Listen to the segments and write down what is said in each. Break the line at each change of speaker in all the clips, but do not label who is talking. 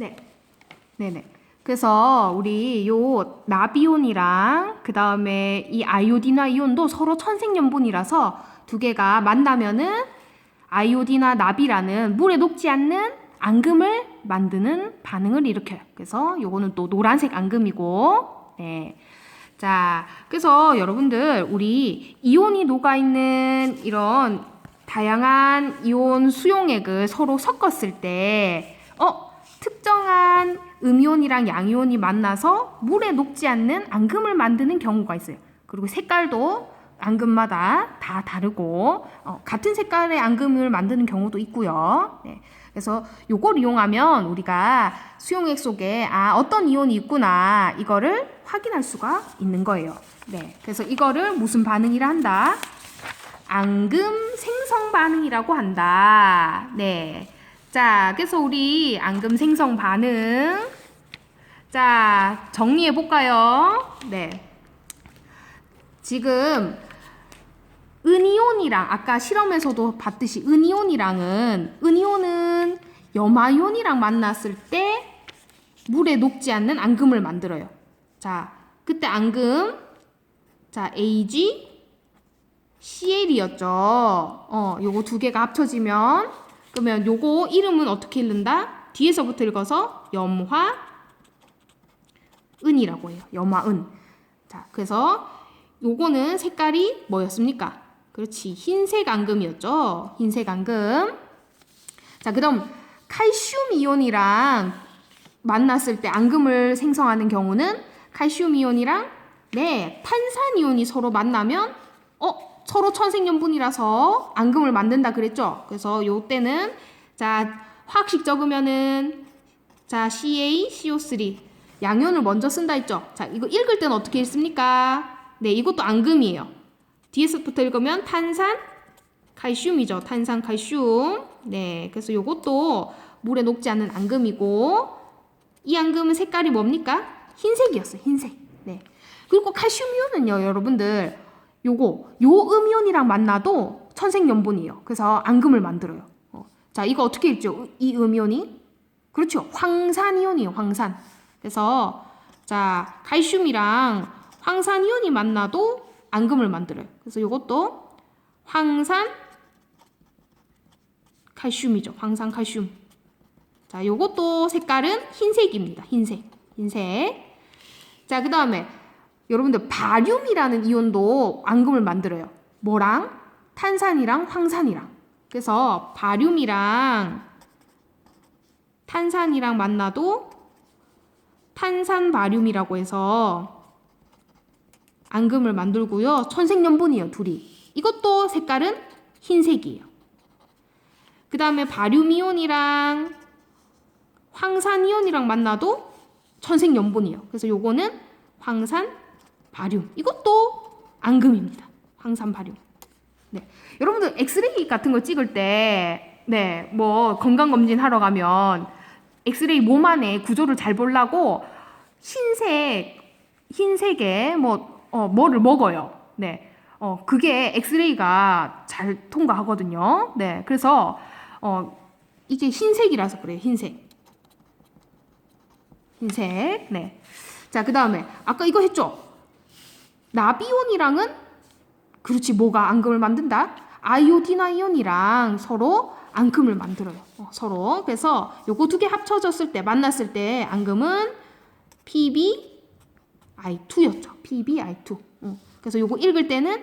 네. 네네. 그래서 우리 요 나비온이랑 그 다음에 이 아이오디나 이온도 서로 천생연분이라서 두 개가 만나면은 아이오디나 나비라는 물에 녹지 않는 앙금을 만드는 반응을 일으켜요. 그래서 요거는 또 노란색 앙금이고, 네. 자, 그래서 여러분들 우리 이온이 녹아 있는 이런 다양한 이온 수용액을 서로 섞었을 때, 어, 특정한 음이온이랑 양이온이 만나서 물에 녹지 않는 앙금을 만드는 경우가 있어요. 그리고 색깔도 앙금마다 다 다르고 어, 같은 색깔의 앙금을 만드는 경우도 있고요. 네. 그래서 요걸 이용하면 우리가 수용액 속에 아 어떤 이온이 있구나 이거를 확인할 수가 있는 거예요. 네. 그래서 이거를 무슨 반응이라 한다? 앙금 생성 반응이라고 한다. 네. 자, 그래서 우리 앙금 생성 반응. 자, 정리해 볼까요? 네. 지금 은이온이랑 아까 실험에서도 봤듯이 은이온이랑은 은이온은 염화이온이랑 만났을 때 물에 녹지 않는 앙금을 만들어요. 자, 그때 앙금 자, AG CL이었죠. 어, 요거 두 개가 합쳐지면 그러면 요거 이름은 어떻게 읽는다? 뒤에서부터 읽어서 염화 은이라고 해요. 염화은. 자, 그래서 요거는 색깔이 뭐였습니까? 그렇지. 흰색 앙금이었죠. 흰색 앙금. 자, 그다음 칼슘 이온이랑 만났을 때 앙금을 생성하는 경우는 칼슘 이온이랑 네, 탄산 이온이 서로 만나면 어, 서로 천생연분이라서 앙금을 만든다 그랬죠. 그래서 요 때는 자, 화학식 적으면은 자, CA, CO3 양이온을 먼저 쓴다 했죠. 자, 이거 읽을 때는 어떻게 읽습니까? 네, 이것도 앙금이에요. 뒤에서부터 읽으면 탄산, 칼슘이죠. 탄산, 칼슘. 네, 그래서 요것도 물에 녹지 않는 앙금이고 이 앙금은 색깔이 뭡니까? 흰색이었어요. 흰색. 네. 그리고 칼슘이온은요, 여러분들 요거 요 음이온이랑 만나도 천생연분이에요. 그래서 앙금을 만들어요. 어. 자, 이거 어떻게 읽죠? 이 음이온이 그렇죠. 황산이온이에요. 황산. 그래서 자, 칼슘이랑 황산이온이 만나도 앙금을 만들어요. 그래서 이것도 황산 칼슘이죠. 황산 칼슘. 자, 요것도 색깔은 흰색입니다. 흰색. 흰색. 자, 그 다음에 여러분들 바륨이라는 이온도 앙금을 만들어요. 뭐랑? 탄산이랑 황산이랑. 그래서 바륨이랑 탄산이랑 만나도 탄산 바륨이라고 해서 앙금을 만들고요. 천생연분이에요, 둘이. 이것도 색깔은 흰색이에요. 그 다음에 바륨이온이랑 황산이온이랑 만나도 천생연분이에요. 그래서 요거는 황산 바륨. 이것도 앙금입니다. 황산 바륨. 네. 여러분들 엑스레이 같은 거 찍을 때, 네, 뭐 건강검진 하러 가면 엑스레이 몸 안에 구조를 잘 보려고 흰색, 흰색에 뭐, 어, 뭐를 먹어요. 네. 어, 그게 엑스레이가 잘 통과하거든요. 네. 그래서, 어, 이게 흰색이라서 그래요. 흰색. 흰색. 네. 자, 그 다음에, 아까 이거 했죠? 나비온이랑은, 그렇지, 뭐가 앙금을 만든다? 아이오디나 이온이랑 서로 앙금을 만들어요. 어, 서로. 그래서 요거 두 개 합쳐졌을 때, 만났을 때 앙금은 PbI2였죠. PbI2. 응. 그래서 요거 읽을 때는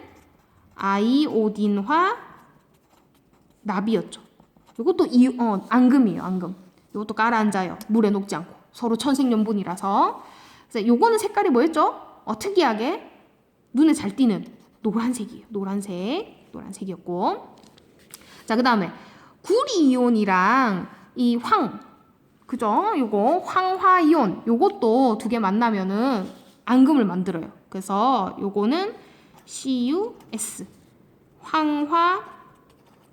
아이오딘화 나비였죠. 요것도 이, 어, 앙금이에요, 앙금. 요것도 가라앉아요. 물에 녹지 않고. 서로 천생연분이라서. 그래서 요거는 색깔이 뭐였죠? 어, 특이하게 눈에 잘 띄는 노란색이에요. 노란색. 노란색이었고. 자, 그 다음에 구리이온이랑 이 황, 그죠? 요거 황화이온, 요것도 두 개 만나면은 앙금을 만들어요. 그래서 요거는 CUS, 황화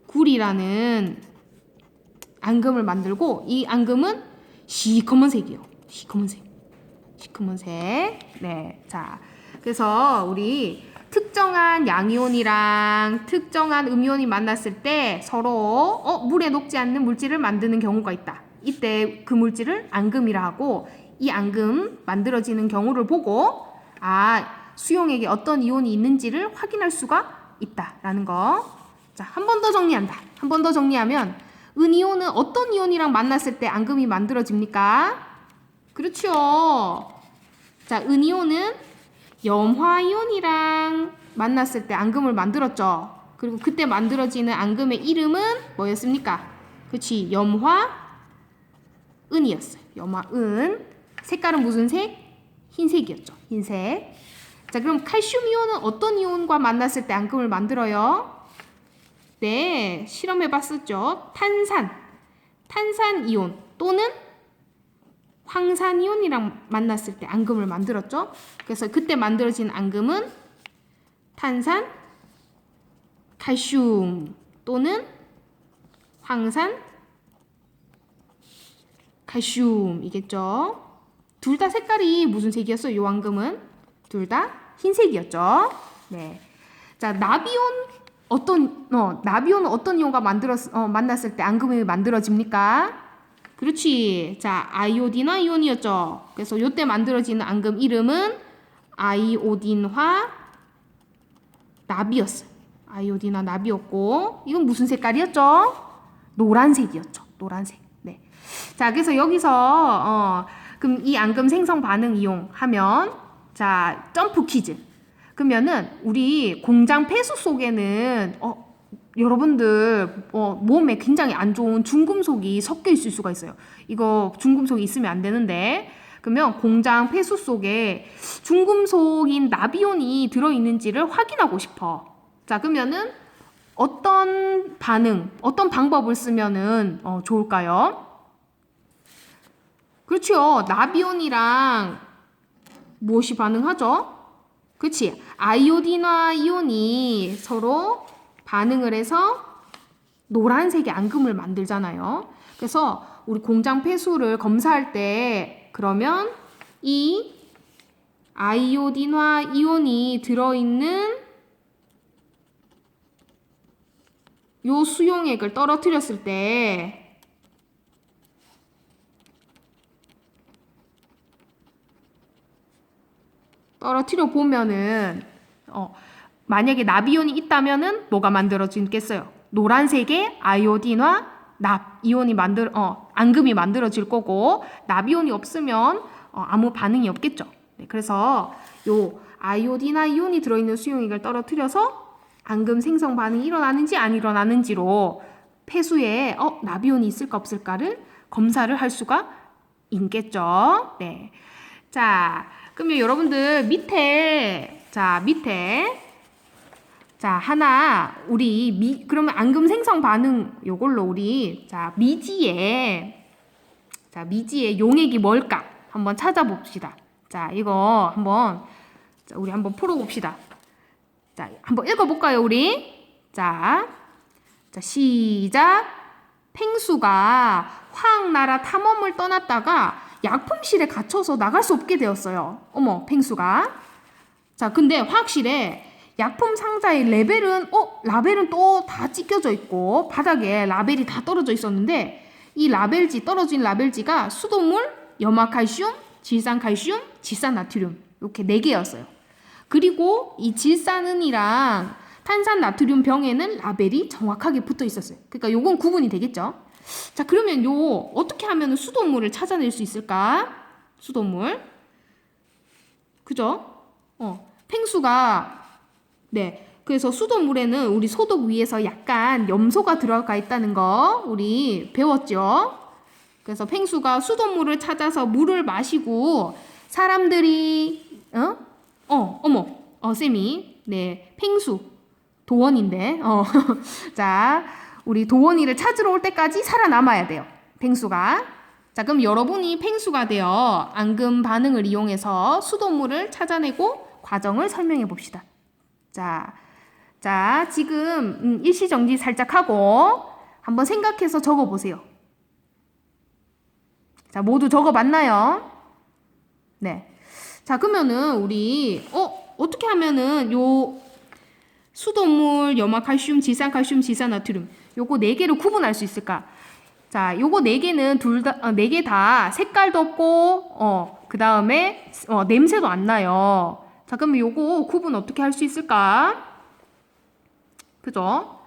구리라는 앙금을 만들고 이 앙금은 시커먼색이에요. 시커먼색. 시커먼색. 네. 자, 그래서 우리 특정한 양이온이랑 특정한 음이온이 만났을 때 서로 어, 물에 녹지 않는 물질을 만드는 경우가 있다. 이때 그 물질을 앙금이라 하고 이 앙금 만들어지는 경우를 보고 아 수용액에 어떤 이온이 있는지를 확인할 수가 있다라는 거. 자, 한 번 더 정리한다. 한 번 더 정리하면 은이온은 어떤 이온이랑 만났을 때 앙금이 만들어집니까? 그렇죠. 자, 은이온은 염화이온이랑 만났을 때 앙금을 만들었죠. 그리고 그때 만들어지는 앙금의 이름은 뭐였습니까? 그렇지. 염화 은이었어요. 염화 은. 색깔은 무슨 색? 흰색이었죠. 흰색. 자, 그럼 칼슘 이온은 어떤 이온과 만났을 때 앙금을 만들어요? 네, 실험해 봤었죠. 탄산. 탄산 이온 또는 황산 이온이랑 만났을 때 앙금을 만들었죠. 그래서 그때 만들어진 앙금은 탄산, 칼슘 또는 황산, 칼슘이겠죠. 둘 다 색깔이 무슨 색이었어요? 요 앙금은 둘 다 흰색이었죠. 네. 자, 나비온 어떤 어 나비온은 어떤 이온과 만들었 어 만났을 때 앙금이 만들어집니까? 그렇지. 자, 아이오딘화 이온이었죠. 그래서 요때 만들어지는 앙금 이름은 아이오딘화 나비였어요. 아이오딘화 나비였고 이건 무슨 색깔이었죠? 노란색이었죠. 노란색. 네. 자, 그래서 여기서 어 그럼 이 앙금 생성 반응 이용하면 자, 점프 퀴즈. 그러면은 우리 공장 폐수 속에는 어 여러분들 어, 몸에 굉장히 안 좋은 중금속이 섞여 있을 수가 있어요. 이거 중금속이 있으면 안 되는데 그러면 공장 폐수 속에 중금속인 나비온이 들어 있는지를 확인하고 싶어. 자 그러면은 어떤 반응, 어떤 방법을 쓰면은 어, 좋을까요? 그렇죠. 나비온이랑 무엇이 반응하죠? 그렇지. 아이오딘화 이온이 서로 반응을 해서 노란색의 앙금을 만들잖아요. 그래서 우리 공장 폐수를 검사할 때 그러면 이 아이오딘화 이온이 들어있는 요 수용액을 떨어뜨렸을 때 떨어뜨려 보면은 어, 만약에 나비온이 있다면은 뭐가 만들어지겠어요? 노란색의 아이오딘화 납 이온이 만들 어 앙금이 만들어질 거고 나비온이 없으면 어, 아무 반응이 없겠죠. 네, 그래서 요 아이오딘화 이온이 들어있는 수용액을 떨어뜨려서 앙금 생성 반응이 일어나는지 안 일어나는지로 폐수에 어 나비온이 있을까 없을까를 검사를 할 수가 있겠죠. 네. 자, 그러면 여러분들 밑에 자 밑에 자 하나 우리 미 그러면 앙금 생성 반응 요걸로 우리 자 미지의 자 미지의 용액이 뭘까 한번 찾아봅시다. 자 이거 한번 자, 우리 한번 풀어 봅시다. 자 한번 읽어 볼까요 우리? 자, 자 시작. 펭수가 황 나라 탐험을 떠났다가 약품실에 갇혀서 나갈 수 없게 되었어요. 어머, 펭수가. 자, 근데 화학실에 약품 상자의 레벨은 어 라벨은 또 다 찢겨져 있고 바닥에 라벨이 다 떨어져 있었는데 이 라벨지 떨어진 라벨지가 수돗물, 염화칼슘, 질산칼슘, 질산나트륨 이렇게 네 개였어요. 그리고 이 질산은이랑 탄산나트륨 병에는 라벨이 정확하게 붙어 있었어요. 그러니까 요건 구분이 되겠죠. 자, 그러면 요 어떻게 하면 수돗물을 찾아낼 수 있을까? 수돗물. 그죠? 어, 펭수가 네. 그래서 수돗물에는 우리 소독 위에서 약간 염소가 들어가 있다는 거 우리 배웠죠? 그래서 펭수가 수돗물을 찾아서 물을 마시고 사람들이 어? 어, 어머. 어, 쌤이 네. 펭수 도원인데. 어. 자, 우리 도원이를 찾으러 올 때까지 살아남아야 돼요. 펭수가. 자, 그럼 여러분이 펭수가 되어 앙금 반응을 이용해서 수돗물을 찾아내고 과정을 설명해 봅시다. 자, 자, 지금 음, 일시정지 살짝 하고 한번 생각해서 적어 보세요. 자, 모두 적어 봤나요? 네. 자, 그러면은 우리 어 어떻게 하면은 요 수돗물, 염화칼슘, 질산칼슘, 질산나트륨 요거 네 개를 구분할 수 있을까? 자, 요거 네 개는 둘 다, 어, 네개다 색깔도 없고, 어, 그 다음에, 어, 냄새도 안 나요. 자, 그러면 요거 구분 어떻게 할 수 있을까? 그죠?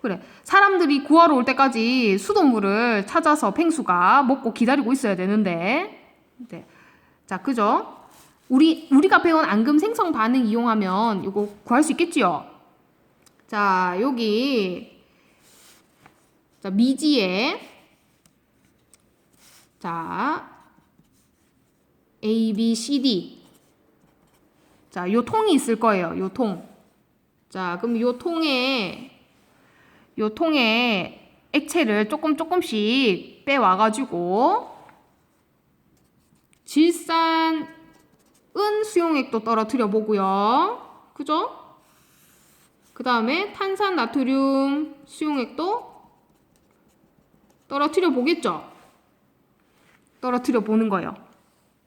그래. 사람들이 구하러 올 때까지 수돗물을 찾아서 펭수가 먹고 기다리고 있어야 되는데. 네. 자, 그죠? 우리, 우리가 배운 앙금 생성 반응 이용하면 이거 구할 수 있겠지요? 자, 여기. 자, 미지에. 자, A, B, C, D. 자, 요 통이 있을 거예요. 요 통. 자, 그럼 요 통에 요 통에 액체를 조금 조금씩 빼와 가지고 질산 은 수용액도 떨어뜨려 보고요. 그죠? 그 다음에 탄산 나트륨 수용액도 떨어뜨려 보겠죠? 떨어뜨려 보는 거예요.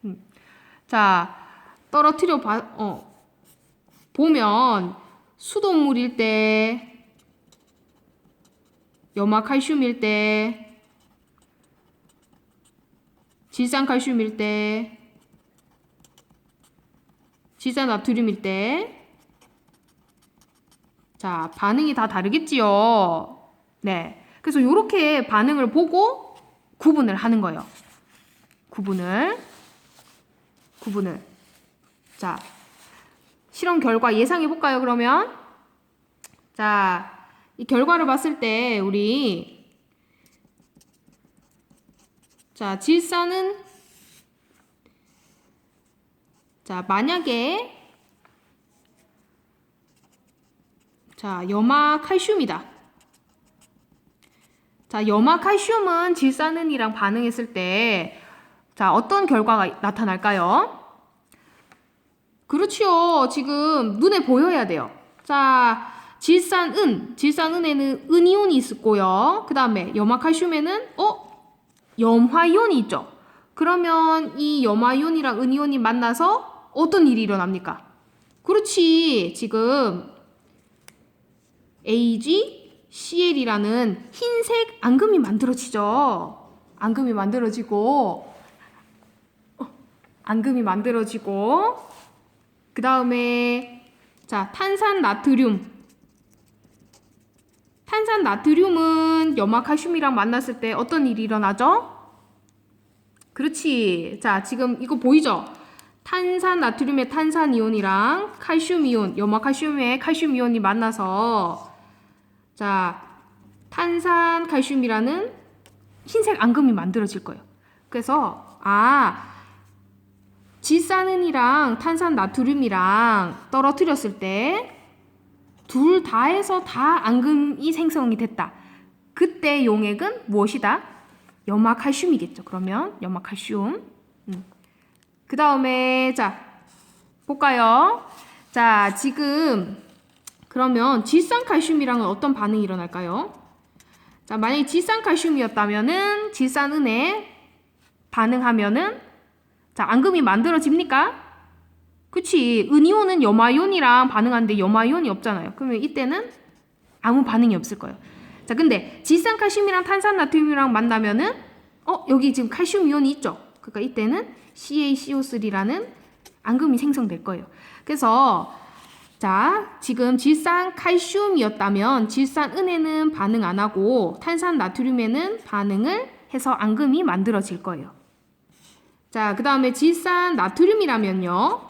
음. 자, 떨어뜨려 봐, 어, 보면 수돗물일 때 염화칼슘일 때, 질산칼슘일 때, 질산나트륨일 때, 자, 반응이 다 다르겠지요. 네. 그래서 이렇게 반응을 보고 구분을 하는 거예요. 구분을. 구분을. 자, 실험 결과 예상해 볼까요, 그러면? 자, 이 결과를 봤을 때 우리 자 질산은 자 만약에 자 염화 칼슘이다. 자 염화 칼슘은 질산은이랑 반응했을 때 자 어떤 결과가 나타날까요? 그렇지요. 지금 눈에 보여야 돼요. 자 질산은, 질산은에는 은이온이 있었고요. 그 다음에 염화칼슘에는 어? 염화이온이 있죠. 그러면 이 염화이온이랑 은이온이 만나서 어떤 일이 일어납니까? 그렇지. 지금 AgCl이라는 흰색 앙금이 만들어지죠. 앙금이 만들어지고 어, 앙금이 만들어지고 그 다음에 자 탄산 나트륨 탄산 나트륨은 염화칼슘이랑 만났을 때 어떤 일이 일어나죠? 그렇지. 자, 지금 이거 보이죠? 탄산 나트륨의 탄산 이온이랑 칼슘 이온, 염화칼슘의 칼슘 이온이 만나서 자, 탄산 칼슘이라는 흰색 앙금이 만들어질 거예요. 그래서 아, 질산은이랑 탄산 나트륨이랑 떨어뜨렸을 때 둘 다에서 다 앙금이 생성이 됐다. 그때 용액은 무엇이다? 염화칼슘이겠죠. 그러면 염화칼슘. 음. 그 다음에 자 볼까요? 자 지금 그러면 질산칼슘이랑은 어떤 반응이 일어날까요? 자 만약에 질산칼슘이었다면은 질산은에 반응하면은 자 앙금이 만들어집니까? 그치. 은이온은 염화이온이랑 반응하는데 염화이온이 없잖아요. 그러면 이때는 아무 반응이 없을 거예요. 자, 근데 질산 칼슘이랑 탄산 나트륨이랑 만나면은 어, 여기 지금 칼슘 이온이 있죠. 그러니까 이때는 CaCO3라는 앙금이 생성될 거예요. 그래서 자, 지금 질산 칼슘이었다면 질산 은에는 반응 안 하고 탄산 나트륨에는 반응을 해서 앙금이 만들어질 거예요. 자, 그 다음에 질산 나트륨이라면요.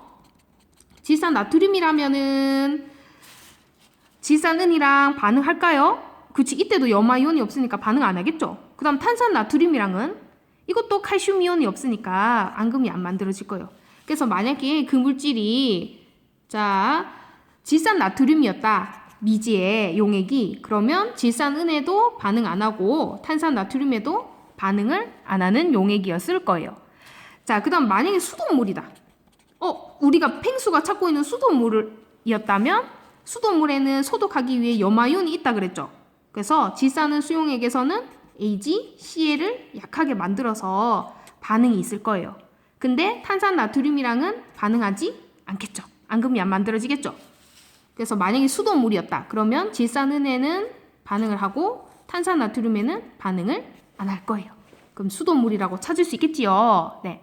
질산 나트륨이라면은 질산은이랑 반응할까요? 그치 이때도 염화이온이 없으니까 반응 안 하겠죠. 그 다음 탄산 나트륨이랑은 이것도 칼슘 이온이 없으니까 앙금이 안 만들어질 거예요. 그래서 만약에 그 물질이 자 질산 나트륨이었다. 미지의 용액이 그러면 질산은에도 반응 안 하고 탄산 나트륨에도 반응을 안 하는 용액이었을 거예요. 자, 그 다음 만약에 수돗물이다. 어, 우리가 펭수가 찾고 있는 수돗물이었다면 수돗물에는 소독하기 위해 염화이온이 있다 그랬죠. 그래서 질산은 수용액에서는 Ag, Cl을 약하게 만들어서 반응이 있을 거예요. 근데 탄산 나트륨이랑은 반응하지 않겠죠. 앙금이 안 만들어지겠죠. 그래서 만약에 수돗물이었다. 그러면 질산은에는 반응을 하고 탄산 나트륨에는 반응을 안 할 거예요. 그럼 수돗물이라고 찾을 수 있겠지요. 네.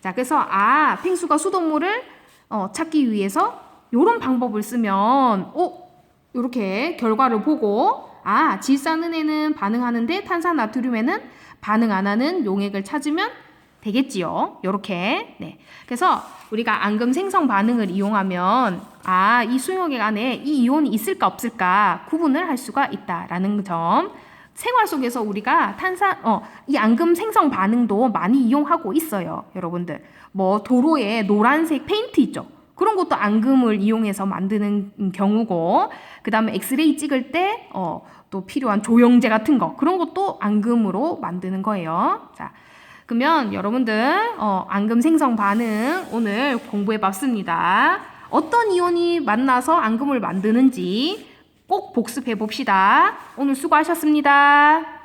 자, 그래서 아, 펭수가 수돗물을 어, 찾기 위해서 요런 방법을 쓰면 어, 요렇게 결과를 보고 아, 질산은에는 반응하는데 탄산 나트륨에는 반응 안 하는 용액을 찾으면 되겠지요. 요렇게. 네. 그래서 우리가 앙금 생성 반응을 이용하면 아, 이 수용액 안에 이 이온이 있을까 없을까 구분을 할 수가 있다라는 점. 생활 속에서 우리가 탄산 어, 이 앙금 생성 반응도 많이 이용하고 있어요. 여러분들. 뭐 도로에 노란색 페인트 있죠. 그런 것도 앙금을 이용해서 만드는 경우고 그 다음에 엑스레이 찍을 때 어, 또 필요한 조영제 같은 거 그런 것도 앙금으로 만드는 거예요. 자, 그러면 여러분들 어, 앙금 생성 반응 오늘 공부해 봤습니다. 어떤 이온이 만나서 앙금을 만드는지 꼭 복습해 봅시다. 오늘 수고하셨습니다.